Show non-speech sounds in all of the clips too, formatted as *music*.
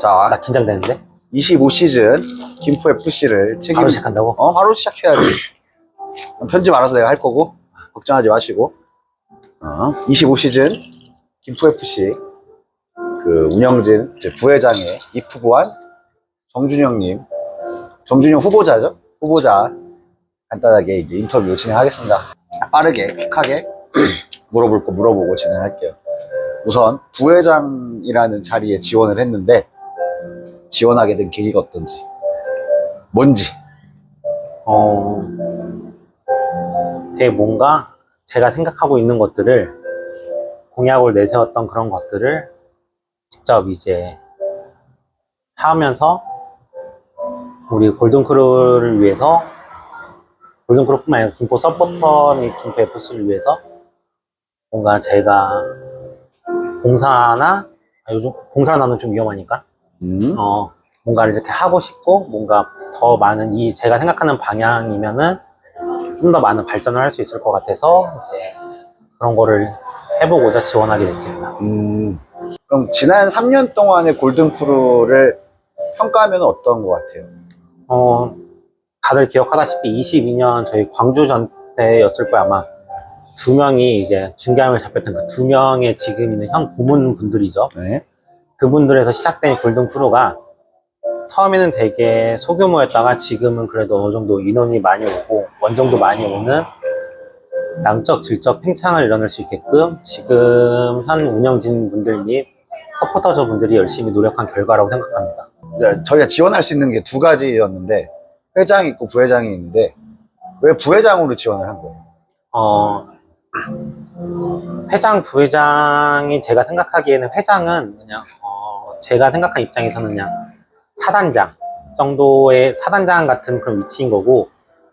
자, 나 긴장되는데? 25시즌 김포 FC를 책임 바로 시작한다고? 어, 바로 시작해야지. 편집 알아서 내가 할 거고 걱정하지 마시고. 어, 25시즌 김포 FC 그 운영진 부회장의 입후보한 정준영님, 정준영 후보자죠? 후보자 간단하게 이제 인터뷰 진행하겠습니다. 빠르게 퀵하게 *clears throat* 물어볼 거 물어보고 진행할게요. 우선 부회장이라는 자리에 지원을 했는데 지원하게 된 계기가 어떤지, 뭔지. 어, 되게 뭔가 제가 생각하고 있는 것들을 공약을 내세웠던 그런 것들을 직접 이제 하면서 우리 골든크루를 위해서 골든크루뿐만 아니라 김포 서포터 및 김포 FC를 위해서 뭔가 제가 봉사나 아, 요즘 봉사를 나는 좀 위험하니까 음. 어, 뭔가를 이렇게 하고 싶고, 뭔가 더 많은 이 제가 생각하는 방향이면은 좀 더 많은 발전을 할 수 있을 것 같아서 이제 그런 거를 해보고자 지원하게 됐습니다. 음, 그럼 지난 3년 동안의 골든 크루를 평가하면 어떤 것 같아요? 어, 다들 기억하다시피 22년 저희 광주전 때였을 거야, 아마. 두 명이 이제 중계함을 잡혔던 그 두 명의 지금 있는 현 고문 분들이죠. 네. 그분들에서 시작된 골든 크루가 처음에는 되게 소규모였다가 지금은 그래도 어느 정도 인원이 많이 오고 원정도 많이 오는 양적 질적 팽창을 일어날 수 있게끔 지금 현 운영진 분들 및 서포터저 분들이 열심히 노력한 결과라고 생각합니다. 이제 저희가 지원할 수 있는 게 두 가지였는데 회장이 있고 부회장이 있는데 왜 부회장으로 지원을 한 거예요? 어, 회장, 부회장이 제가 생각하기에는 회장은 그냥, 어, 제가 생각한 입장에서는 사단장 정도의 사단장 같은 그런 위치인 거고,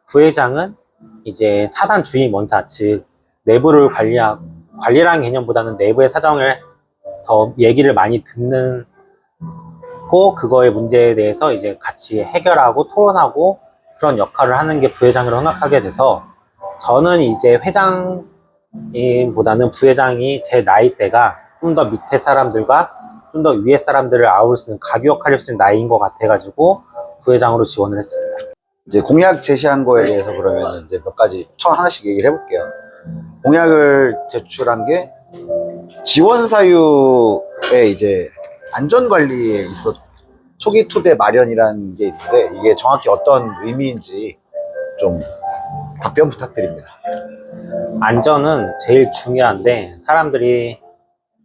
부회장은 이제 사단 주임 원사, 즉, 내부를 관리하, 관리라는 개념보다는 내부의 사정을 더 얘기를 많이 듣는 고, 그거의 문제에 대해서 이제 같이 해결하고 토론하고 그런 역할을 하는 게 부회장이라고 생각하게 돼서, 저는 이제 회장보다는 부회장이 제 나이대가 좀 더 밑에 사람들과 좀 더 위에 사람들을 아울 수 있는 가교 역할을 할수 있는 나이인 것 같아가지고 부회장으로 지원을 했습니다. 이제 공약 제시한 거에 대해서 그러면 이제 몇 가지 처음 하나씩 얘기를 해볼게요. 공약을 제출한 게 지원 사유에 이제 안전 관리에 있어 초기 토대 마련이라는 게 있는데 이게 정확히 어떤 의미인지 좀 답변 부탁드립니다. 안전은 제일 중요한데 사람들이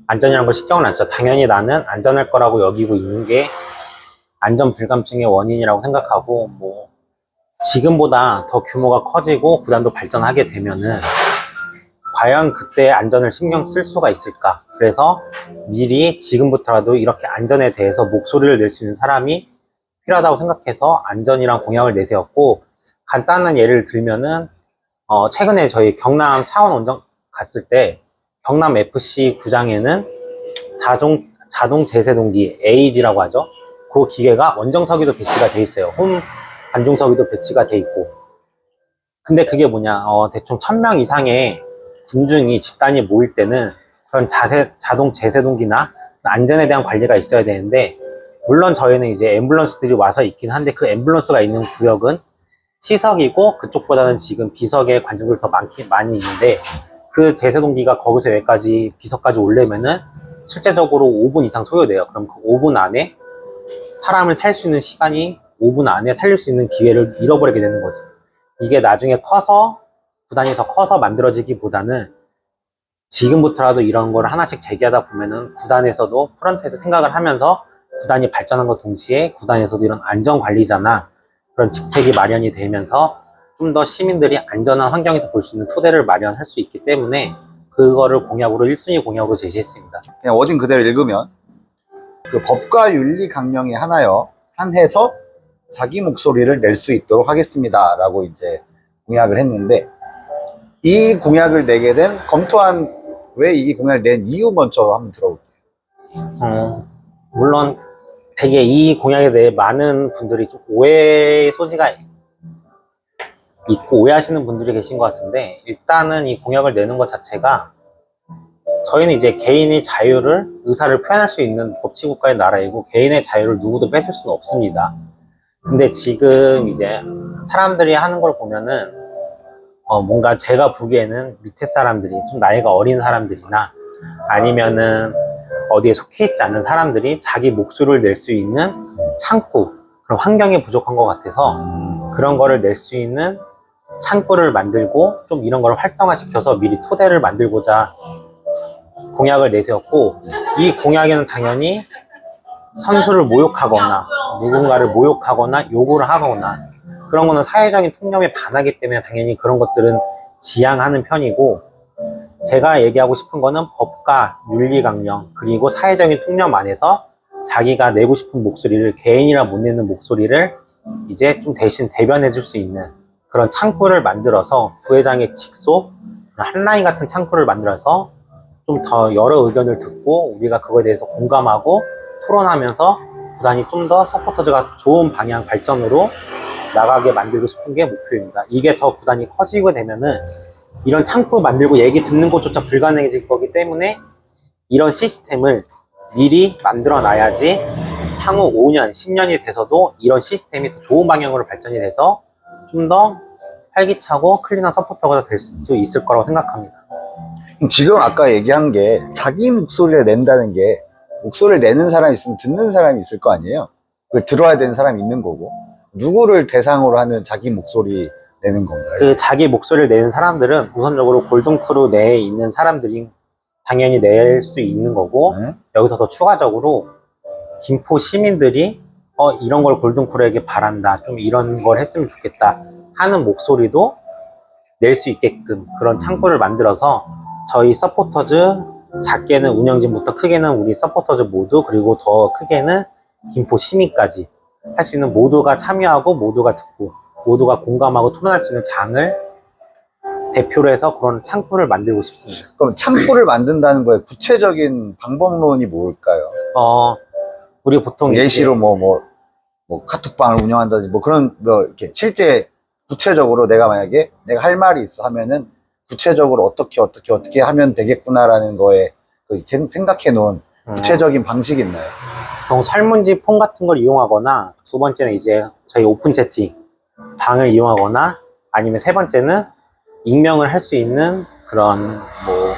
안전이라는 걸 신경을 안 써. 당연히 나는 안전할 거라고 여기고 있는 게 안전 불감증의 원인이라고 생각하고 뭐 지금보다 더 규모가 커지고 구단도 발전하게 되면은 과연 그때 안전을 신경 쓸 수가 있을까? 그래서 미리 지금부터라도 이렇게 안전에 대해서 목소리를 낼 수 있는 사람이 필요하다고 생각해서 안전이란 공약을 내세웠고 간단한 예를 들면은 어, 최근에 저희 경남 차원 원정 갔을 때 경남 FC 구장에는 자동 자동 제세동기 AED라고 하죠. 그 기계가 원정석에도 배치가 돼 있어요. 홈 관중석에도 배치가 돼 있고. 근데 그게 뭐냐? 어, 대충 1000명 이상의 군중이 집단이 모일 때는 그런 자세, 자동 제세동기나 안전에 대한 관리가 있어야 되는데 물론 저희는 이제 앰뷸런스들이 와서 있긴 한데 그 앰뷸런스가 있는 구역은 시석이고 그쪽보다는 지금 비석의 관중들이 더 많긴 많이 있는데 그 제세동기가 거기서 여기까지 비석까지 올려면은 실제적으로 5분 이상 소요돼요. 그럼 그 5분 안에 사람을 살 수 있는 시간이 5분 안에 살릴 수 있는 기회를 잃어버리게 되는 거죠. 이게 나중에 커서 구단이 더 커서 만들어지기보다는 지금부터라도 이런 걸 하나씩 제기하다 보면은 구단에서도 프런트에서 생각을 하면서 구단이 발전한 것 동시에 구단에서도 이런 안전 관리자나 그런 직책이 마련이 되면서 좀 더 시민들이 안전한 환경에서 볼 수 있는 토대를 마련할 수 있기 때문에 그거를 공약으로 1순위 공약으로 제시했습니다. 그냥 워딩 그대로 읽으면 그 법과 윤리 강령에 하나여 한해서 자기 목소리를 낼 수 있도록 하겠습니다 라고 이제 공약을 했는데 이 공약을 내게 된 검토한 왜 이 공약을 낸 이유 먼저 한번 들어볼게요. 어, 물론 되게 이 공약에 대해 많은 분들이 좀 오해의 소지가 있고 오해하시는 분들이 계신 것 같은데 일단은 이 공약을 내는 것 자체가 저희는 이제 개인의 자유를 의사를 표현할 수 있는 법치국가의 나라이고 개인의 자유를 누구도 뺏을 수는 없습니다. 근데 지금 이제 사람들이 하는 걸 보면은 어, 뭔가 제가 보기에는 밑에 사람들이 좀 나이가 어린 사람들이나 아니면은 어디에 속해 있지 않는 사람들이 자기 목소리를 낼 수 있는 창구 그런 환경이 부족한 것 같아서 그런 거를 낼 수 있는 창구를 만들고 좀 이런 걸 활성화시켜서 미리 토대를 만들고자 공약을 내세웠고 이 공약에는 당연히 선수를 모욕하거나 누군가를 모욕하거나 요구를 하거나 그런 거는 사회적인 통념에 반하기 때문에 당연히 그런 것들은 지양하는 편이고 제가 얘기하고 싶은 거는 법과 윤리 강령 그리고 사회적인 통념 안에서 자기가 내고 싶은 목소리를 개인이라 못 내는 목소리를 이제 좀 대신 대변해 줄 수 있는 그런 창구를 만들어서 부회장의 직속 한라인 같은 창구를 만들어서 좀 더 여러 의견을 듣고 우리가 그거에 대해서 공감하고 토론하면서 구단이 좀 더 서포터즈가 좋은 방향 발전으로 나가게 만들고 싶은 게 목표입니다. 이게 더 구단이 커지게 되면은 이런 창구 만들고 얘기 듣는 것조차 불가능해질 거기 때문에 이런 시스템을 미리 만들어 놔야지 향후 5년, 10년이 돼서도 이런 시스템이 더 좋은 방향으로 발전이 돼서 좀 더 활기차고 클린한 서포터가 될 수 있을 거라고 생각합니다. 지금 아까 얘기한 게 자기 목소리를 낸다는 게 목소리를 내는 사람이 있으면 듣는 사람이 있을 거 아니에요? 그걸 들어야 되는 사람이 있는 거고 누구를 대상으로 하는 자기 목소리 내는 건가요? 그 자기 목소리를 내는 사람들은 우선적으로 골든크루 내에 있는 사람들이 당연히 낼 수 있는 거고 네? 여기서 더 추가적으로 김포 시민들이 어 이런 걸 골든크루에게 바란다 좀 이런 걸 했으면 좋겠다 하는 목소리도 낼 수 있게끔 그런 창구를 만들어서 저희 서포터즈 작게는 운영진부터 크게는 우리 서포터즈 모두 그리고 더 크게는 김포 시민까지 할 수 있는 모두가 참여하고 모두가 듣고 모두가 공감하고 토론할 수 있는 장을 대표로 해서 그런 창구를 만들고 싶습니다. 그럼 창구를 만든다는 거에 구체적인 방법론이 뭘까요? 어, 우리 보통 예시로 뭐, 뭐, 뭐, 카톡방을 운영한다든지, 뭐, 그런, 뭐, 이렇게, 실제, 구체적으로 내가 만약에 내가 할 말이 있어 하면은, 구체적으로 어떻게, 어떻게, 어떻게 하면 되겠구나라는 거에, 그 생각해 놓은 음, 구체적인 방식이 있나요? 보통 설문지 폼 같은 걸 이용하거나 두 번째는 이제 저희 오픈 채팅 방을 이용하거나 아니면 세 번째는 익명을 할 수 있는 그런 뭐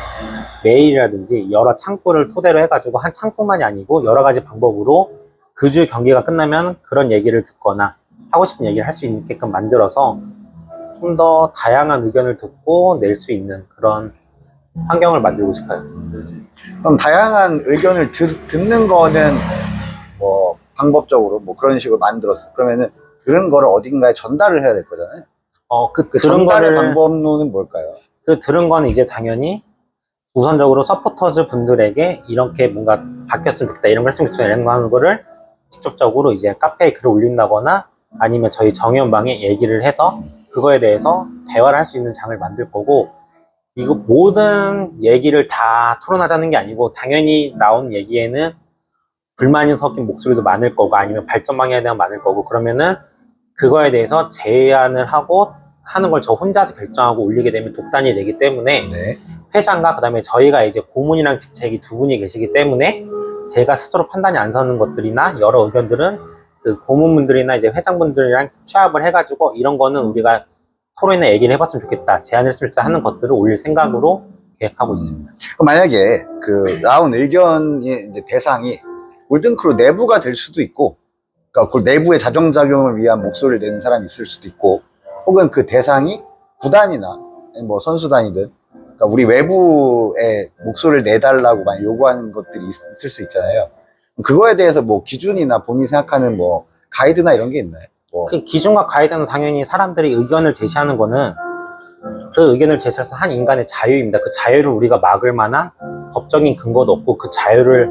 메일이라든지 여러 창구를 토대로 해가지고 한 창구만이 아니고 여러 가지 방법으로 그 주 경기가 끝나면 그런 얘기를 듣거나 하고 싶은 얘기를 할 수 있게끔 만들어서 좀 더 다양한 의견을 듣고 낼 수 있는 그런 환경을 만들고 싶어요. 그럼 다양한 의견을 드- 듣는 거는, 뭐, 방법적으로 뭐 그런 식으로 만들었어. 그러면은, 들은 거를 어딘가에 전달을 해야 될 거잖아요. 어, 그, 그 들은 거를 방법론은 뭘까요? 그 들은 거는 이제 당연히 우선적으로 서포터즈 분들에게 이렇게 뭔가 바뀌었으면 좋겠다 이런 걸 했으면 좋겠다 이런 거 하는 거를 직접적으로 이제 카페에 글을 올린다거나 아니면 저희 정연방에 얘기를 해서 그거에 대해서 대화를 할 수 있는 장을 만들 거고 이거 모든 얘기를 다 토론하자는 게 아니고 당연히 나온 얘기에는 불만이 섞인 목소리도 많을 거고 아니면 발전 방향에 대한 많을 거고 그러면은 그거에 대해서 제안을 하고 하는 걸 저 혼자서 결정하고 올리게 되면 독단이 되기 때문에 네. 회장과 그다음에 저희가 이제 고문이랑 직책이 두 분이 계시기 때문에 제가 스스로 판단이 안 서는 것들이나 여러 의견들은 그 고문분들이나 이제 회장분들이랑 취합을 해가지고 이런 거는 우리가 토론이나 얘기를 해봤으면 좋겠다 제안을 했으면 좋겠다 하는 것들을 올릴 생각으로 계획하고 있습니다. 그럼 만약에 그 나온 의견의 이제 대상이 골든크루 내부가 될 수도 있고, 그러니까 그 내부의 자정작용을 위한 목소리를 내는 사람이 있을 수도 있고, 혹은 그 대상이 구단이나 뭐 선수단이든, 그러니까 우리 외부에 목소리를 내달라고 많이 요구하는 것들이 있, 을수 있잖아요. 그거에 대해서 뭐 기준이나 본인이 생각하는 뭐 가이드나 이런 게 있나요? 뭐 그 기준과 가이드는 당연히 사람들이 의견을 제시하는 거는 그 의견을 제시해서 한 인간의 자유입니다. 그 자유를 우리가 막을 만한 법적인 근거도 없고 그 자유를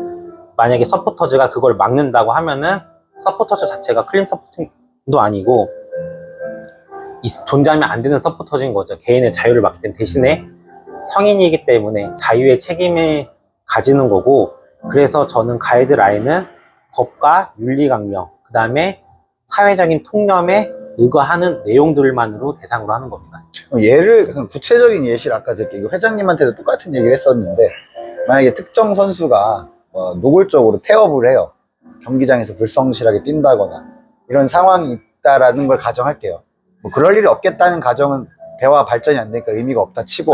만약에 서포터즈가 그걸 막는다고 하면은 서포터즈 자체가 클린 서포팅도 아니고 있- 존재하면 안 되는 서포터즈인 거죠. 개인의 자유를 막기 때문에 대신에 성인이기 때문에 자유의 책임을 가지는 거고 그래서 저는 가이드라인은 법과 윤리 강령 그 다음에 사회적인 통념에 의거하는 내용들만으로 대상으로 하는 겁니다. 예를 구체적인 예시를 아까 제가 이거 회장님한테도 똑같은 얘기를 했었는데 만약에 특정 선수가 뭐 노골적으로 태업을 해요. 경기장에서 불성실하게 뛴다거나 이런 상황이 있다라는 걸 가정할게요. 뭐 그럴 일이 없겠다는 가정은 대화 발전이 안 되니까 의미가 없다 치고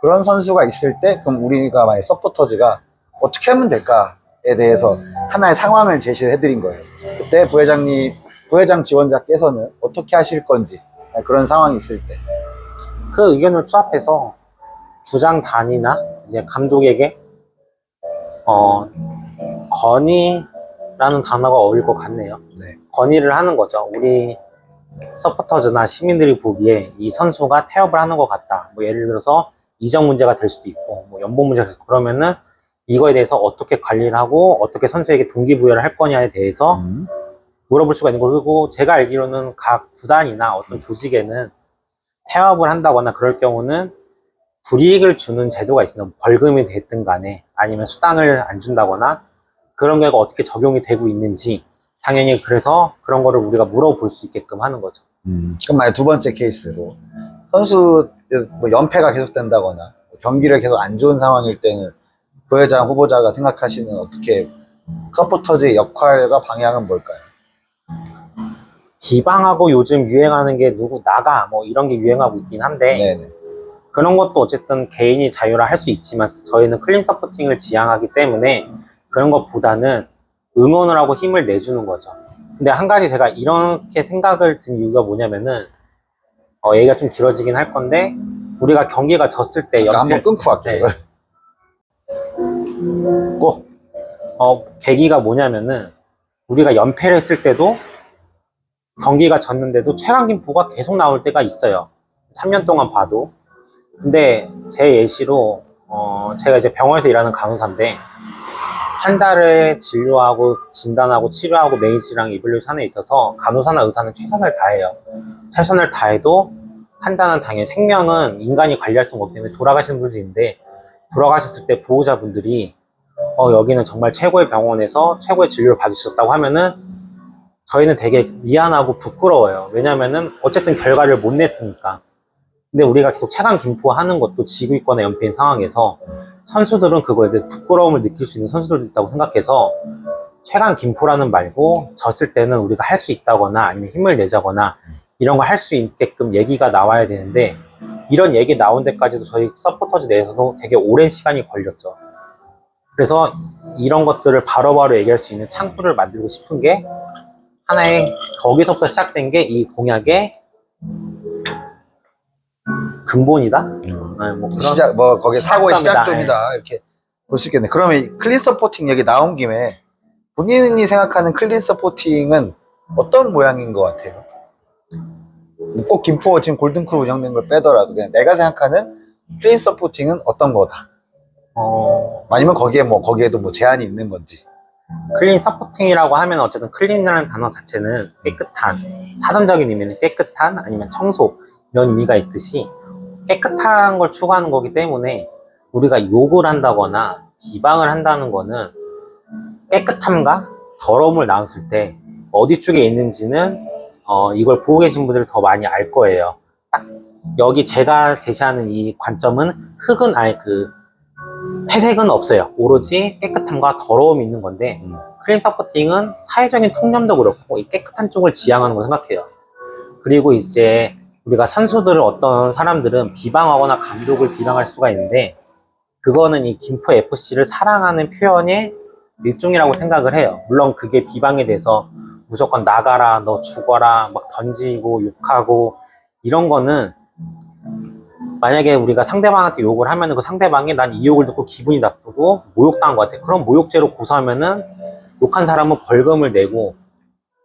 그런 선수가 있을 때 그럼 우리가 만약 서포터즈가 어떻게 하면 될까에 대해서 하나의 상황을 제시를 해드린 거예요. 그때 부회장님, 부회장 지원자께서는 어떻게 하실 건지 그런 상황이 있을 때. 그 의견을 수합해서 주장 단이나 이제 감독에게 어 건의라는 단어가 어울릴 것 같네요. 네. 건의를 하는 거죠. 우리 서포터즈나 시민들이 보기에 이 선수가 태업을 하는 것 같다. 뭐 예를 들어서 이적 문제가 될 수도 있고 뭐 연봉 문제가 될 수도 있고 그러면은 이거에 대해서 어떻게 관리를 하고 어떻게 선수에게 동기부여를 할 거냐에 대해서 음. 물어볼 수가 있는 거고 그리고 제가 알기로는 각 구단이나 어떤 조직에는 태업을 한다거나 그럴 경우는 불이익을 주는 제도가 있으면 벌금이 됐든 간에 아니면 수당을 안 준다거나 그런 게가 어떻게 적용이 되고 있는지 당연히 그래서 그런 거를 우리가 물어볼 수 있게끔 하는 거죠. 음. 그럼 만약 두 번째 케이스로 선수 뭐 연패가 계속된다거나 경기를 계속 안 좋은 상황일 때는 부회장 후보자가 생각하시는 어떻게 서포터즈의 역할과 방향은 뭘까요? 기방하고 요즘 유행하는 게 누구 나가 뭐 이런 게 유행하고 있긴 한데 네네. 그런 것도 어쨌든 개인이 자유라 할 수 있지만 저희는 클린 서포팅을 지향하기 때문에 그런 것보다는 응원을 하고 힘을 내주는 거죠. 근데 한 가지 제가 이렇게 생각을 든 이유가 뭐냐면은 어, 얘기가 좀 길어지긴 할 건데 우리가 경기가 졌을 때 그러니까 연패 한번 끊고 할게요. 네. 어, 계기가 뭐냐면은 우리가 연패를 했을 때도 경기가 졌는데도 최강 김포가 계속 나올 때가 있어요. 3년 동안 봐도. 근데 제 예시로 어, 제가 이제 병원에서 일하는 간호사인데 한 달에 진료하고 진단하고 치료하고 이블리스 하는 데 있어서 간호사나 의사는 최선을 다해요. 최선을 다해도 환자는 당연히 생명은 인간이 관리할 수 없기 때문에 돌아가시는 분들이 있는데 돌아가셨을 때 보호자분들이 어, 여기는 정말 최고의 병원에서 최고의 진료를 받으셨다고 하면은 저희는 되게 미안하고 부끄러워요. 왜냐면은 어쨌든 결과를 못 냈으니까. 근데 우리가 계속 최강 김포 하는 것도 지고 있거나 연패인 상황에서 선수들은 그거에 대해서 부끄러움을 느낄 수 있는 선수들도 있다고 생각해서 최강 김포라는 말고 졌을 때는 우리가 할 수 있다거나 아니면 힘을 내자거나 이런 거할수 있게끔 얘기가 나와야 되는데 이런 얘기 나온 데까지도 저희 서포터즈 내에서도 되게 오랜 시간이 걸렸죠. 그래서 이런 것들을 바로바로 얘기할 수 있는 창구를 만들고 싶은 게 하나의 거기서부터 시작된 게 이 공약의 근본이다. 네, 뭐 시작 뭐 거기 사고의 시작점이다. 시작점이다 이렇게 볼 수 있겠네. 그러면 이 클린 서포팅 얘기 나온 김에 본인이 생각하는 클린 서포팅은 어떤 모양인 것 같아요? 뭐꼭 김포 지금 골든 크루 운영된 걸 빼더라도 그냥 내가 생각하는 클린 서포팅은 어떤 거다. 어, 아니면 거기에 뭐 거기에도 뭐 제한이 있는 건지. 클린 서포팅이라고 하면 어쨌든 클린이라는 단어 자체는 깨끗한 사전적인 의미는 깨끗한 아니면 청소 이런 의미가 있듯이 깨끗한 걸 추구하는 거기 때문에 우리가 욕을 한다거나 비방을 한다는 거는 깨끗함과 더러움을 나눴을 때 어디 쪽에 있는지는 어, 이걸 보고 계신 분들이 더 많이 알 거예요. 딱 여기 제가 제시하는 이 관점은 흙은 아예 그 회색은 없어요. 오로지 깨끗함과 더러움이 있는 건데 음. 클린 서포팅은 사회적인 통념도 그렇고 이 깨끗한 쪽을 지향하는 걸 생각해요. 그리고 이제 우리가 선수들을 어떤 사람들은 비방하거나 감독을 비방할 수가 있는데 그거는 이 김포 FC를 사랑하는 표현의 일종이라고 생각을 해요. 물론 그게 비방에 대해서 무조건 나가라, 너 죽어라, 막 던지고 욕하고 이런 거는 만약에 우리가 상대방한테 욕을 하면은 그 상대방이 난 이 욕을 듣고 기분이 나쁘고 모욕당한 것 같아. 그럼 모욕죄로 고소하면은 욕한 사람은 벌금을 내고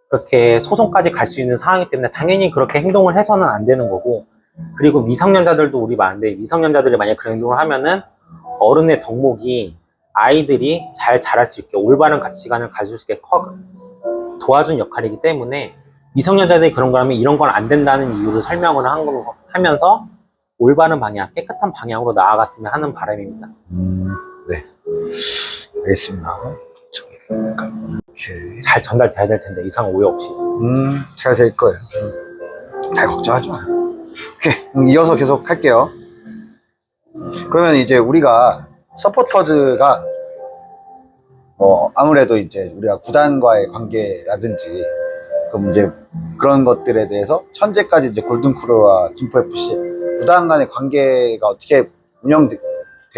그렇게 소송까지 갈 수 있는 상황이기 때문에 당연히 그렇게 행동을 해서는 안 되는 거고 그리고 미성년자들도 우리 많은데 미성년자들이 만약 그런 행동을 하면은 어른의 덕목이 아이들이 잘 자랄 수 있게 올바른 가치관을 가질 수 있게 커, 도와준 역할이기 때문에 미성년자들이 그런 걸 하면 이런 건 안 된다는 이유를 설명을 한 거- 하면서 올바른 방향, 깨끗한 방향으로 나아갔으면 하는 바람입니다. 음, 네. 알겠습니다. 오케이. 잘 전달돼야 될 텐데 이상 오해 없이. 음, 잘 될 거예요. 잘 걱정하지 마요. 오케이. 그럼 이어서 계속 할게요. 그러면 이제 우리가 서포터즈가 뭐 아무래도 이제 우리가 구단과의 관계라든지 그럼 이제 그런 것들에 대해서 현재까지 이제 골든크루와 김포 FC 구단 간의 관계가 어떻게 운영되어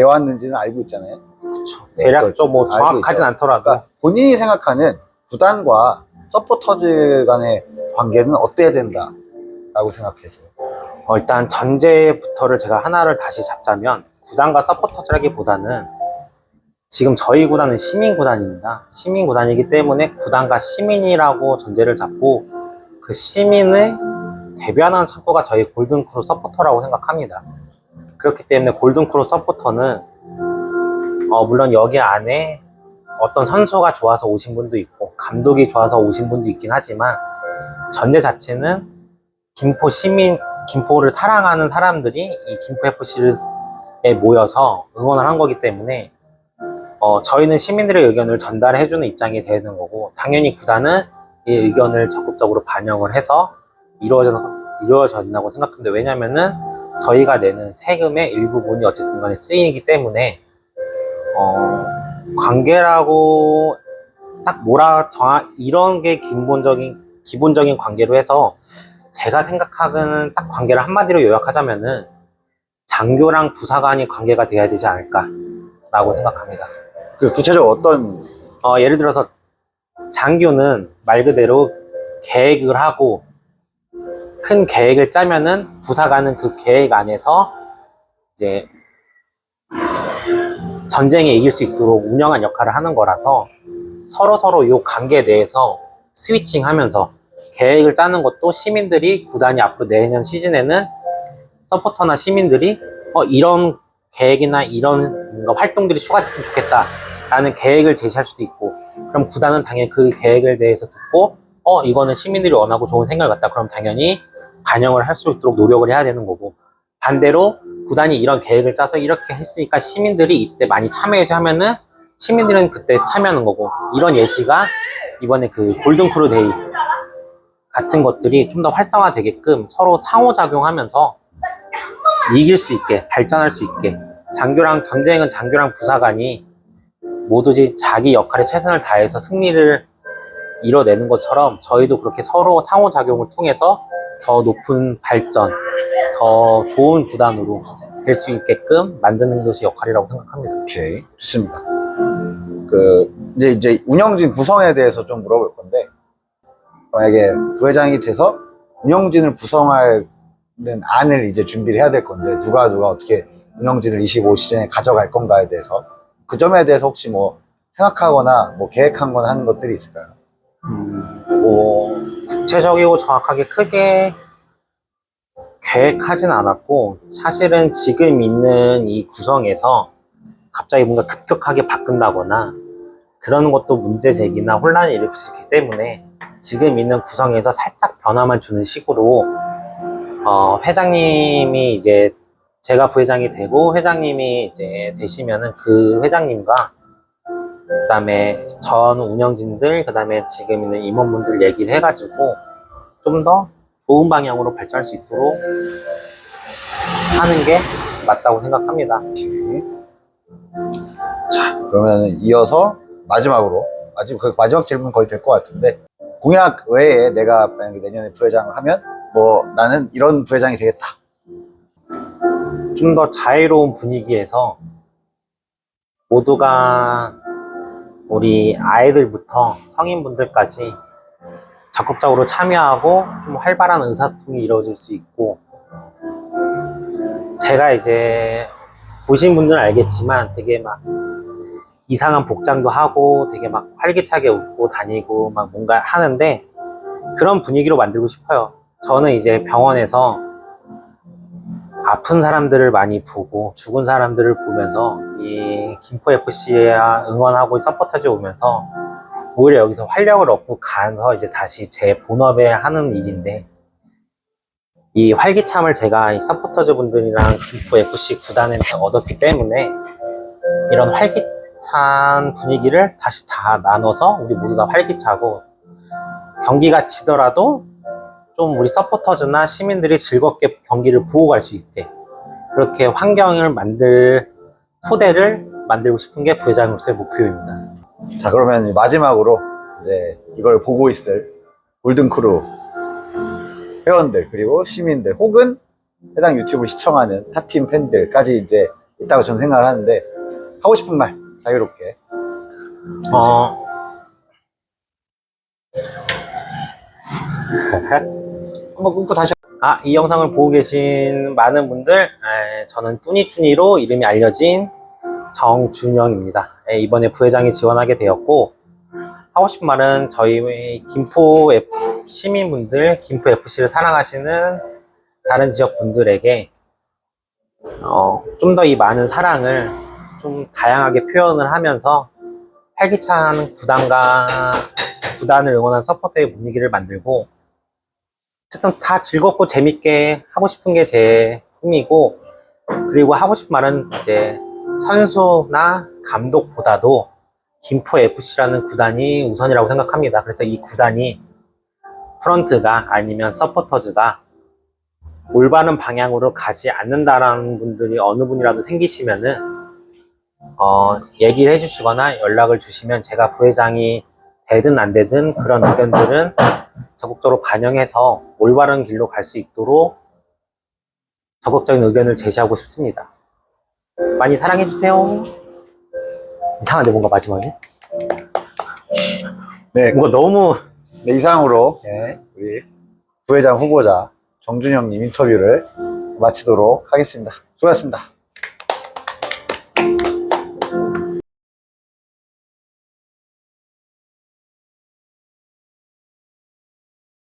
왔는지는 알고 있잖아요. 그쵸. 네, 대략적으로 뭐 알고 정확하진. 않더라도 그러니까 본인이 생각하는 구단과 서포터즈 간의 관계는 어때야 된다라고 생각하세요? 어, 일단 전제부터를 제가 하나를 다시 잡자면 구단과 서포터즈라기보다는 지금 저희 구단은 시민 구단입니다. 시민 구단이기 때문에 구단과 시민이라고 전제를 잡고 그 시민을 대변하는 창구가 저희 골든크루 서포터라고 생각합니다. 그렇기 때문에 골든크루 서포터는 어, 물론 여기 안에 어떤 선수가 좋아서 오신 분도 있고 감독이 좋아서 오신 분도 있긴 하지만 전제 자체는 김포 시민 김포를 사랑하는 사람들이 이 김포 FC에 모여서 응원을 한 거기 때문에 어, 저희는 시민들의 의견을 전달해주는 입장이 되는 거고 당연히 구단은 이 의견을 적극적으로 반영을 해서 이루어져, 이루어진다고 생각합니다. 왜냐면은 저희가 내는 세금의 일부분이 어쨌든 간에 쓰이기 때문에 어, 관계라고 딱 뭐라 정하 이런 게 기본적인 기본적인 관계로 해서 제가 생각하는 딱 관계를 한마디로 요약하자면은 장교랑 부사관이 관계가 돼야 되지 않을까라고 생각합니다. 그 구체적으로 어떤 어, 예를 들어서 장교는 말 그대로 계획을 하고 큰 계획을 짜면은 부사관은 그 계획 안에서 이제 전쟁에 이길 수 있도록 운영한 역할을 하는 거라서 서로 서로 이 관계에 대해서 스위칭 하면서 계획을 짜는 것도 시민들이 구단이 앞으로 내년 시즌에는 서포터나 시민들이 어, 이런 계획이나 이런 활동들이 추가됐으면 좋겠다 라는 계획을 제시할 수도 있고 그럼 구단은 당연히 그 계획에 대해서 듣고 어 이거는 시민들이 원하고 좋은 생각을 갖다 그럼 당연히 반영을 할 수 있도록 노력을 해야 되는 거고. 반대로 구단이 이런 계획을 짜서 이렇게 했으니까 시민들이 이때 많이 참여해서 하면은 시민들은 그때 참여하는 거고. 이런 예시가 이번에 그 골든크루 데이 같은 것들이 좀 더 활성화되게끔 서로 상호작용하면서 이길 수 있게 발전할 수 있게 장교랑 전쟁은 장교랑 부사관이 모두지 자기 역할에 최선을 다해서 승리를 이뤄내는 것처럼 저희도 그렇게 서로 상호작용을 통해서 더 높은 발전, 더 좋은 구단으로 될 수 있게끔 만드는 것이 역할이라고 생각합니다. 오케이 좋습니다. 그 이제 이제 운영진 구성에 대해서 좀 물어볼 건데 만약에 부회장이 돼서 운영진을 구성하는 안을 이제 준비를 해야 될 건데 누가 누가 어떻게 운영진을 25 시즌에 가져갈 건가에 대해서 그 점에 대해서 혹시 뭐 생각하거나 뭐 계획한 거나 하는 것들이 있을까요? 뭐 구체적이고 정확하게 크게 계획하진 않았고 사실은 지금 있는 이 구성에서 갑자기 뭔가 급격하게 바꾼다거나 그런 것도 문제 제기나 혼란을 일으킬 수 있기 때문에 지금 있는 구성에서 살짝 변화만 주는 식으로 어, 회장님이 이제 제가 부회장이 되고 회장님이 이제 되시면은 그 회장님과 그다음에 전 운영진들 그다음에 지금 있는 임원분들 얘기를 해가지고 좀 더 좋은 방향으로 발전할 수 있도록 하는 게 맞다고 생각합니다. 자 그러면 이어서 마지막으로 마지막 그 마지막 질문 거의 될 것 같은데 공약 외에 내가 만약에 내년에 부회장을 하면 뭐 나는 이런 부회장이 되겠다. 좀 더 자유로운 분위기에서 모두가 우리 아이들부터 성인분들까지 적극적으로 참여하고 좀 활발한 의사소통이 이루어질 수 있고 제가 이제 보신 분들은 알겠지만 되게 막 이상한 복장도 하고 되게 막 활기차게 웃고 다니고 막 뭔가 하는데 그런 분위기로 만들고 싶어요. 저는 이제 병원에서 아픈 사람들을 많이 보고 죽은 사람들을 보면서 이 김포 FC에 응원하고 서포터즈 오면서 오히려 여기서 활력을 얻고 가서 이제 다시 제 본업에 하는 일인데 이 활기참을 제가 이 서포터즈 분들이랑 김포 FC 구단에서 얻었기 때문에 이런 활기찬 분위기를 다시 다 나눠서 우리 모두 다 활기차고 경기가 지더라도 좀 우리 서포터즈나 시민들이 즐겁게 경기를 보고 갈 수 있게 그렇게 환경을 만들 토대를 만들고 싶은 게 부회장으로서의 목표입니다. 자, 그러면 마지막으로 이제 이걸 보고 있을 골든크루 회원들, 그리고 시민들, 혹은 해당 유튜브 시청하는 타팀 팬들까지 이제 있다고 저는 생각을 하는데, 하고 싶은 말 자유롭게. 어, *laughs* 한번 끊고 다시. 아, 이 영상을 보고 계신 많은 분들, 에, 저는 뚜니뚜니로 이름이 알려진 정준영입니다. 에, 이번에 부회장에 지원하게 되었고, 하고 싶은 말은 저희 김포 시민분들, 김포 FC를 사랑하시는 다른 지역 분들에게 어, 좀 더 이 많은 사랑을 좀 다양하게 표현을 하면서 활기찬 구단과 구단을 응원하는 서포터의 분위기를 만들고 어쨌든 다 즐겁고 재밌게 하고 싶은 게 제 꿈이고 그리고 하고 싶은 말은 이제 선수나 감독보다도 김포 FC라는 구단이 우선이라고 생각합니다. 그래서 이 구단이 프런트가 아니면 서포터즈가 올바른 방향으로 가지 않는다라는 분들이 어느 분이라도 생기시면은 어, 얘기를 해주시거나 연락을 주시면 제가 부회장이 되든 안 되든 그런 의견들은 적극적으로 반영해서 올바른 길로 갈 수 있도록 적극적인 의견을 제시하고 싶습니다. 많이 사랑해주세요. 이상한데 뭔가 마지막에? 네, 뭔가 너무 네, 이상으로 예, 우리 부회장 후보자 정준영님 인터뷰를 마치도록 하겠습니다. 수고하셨습니다.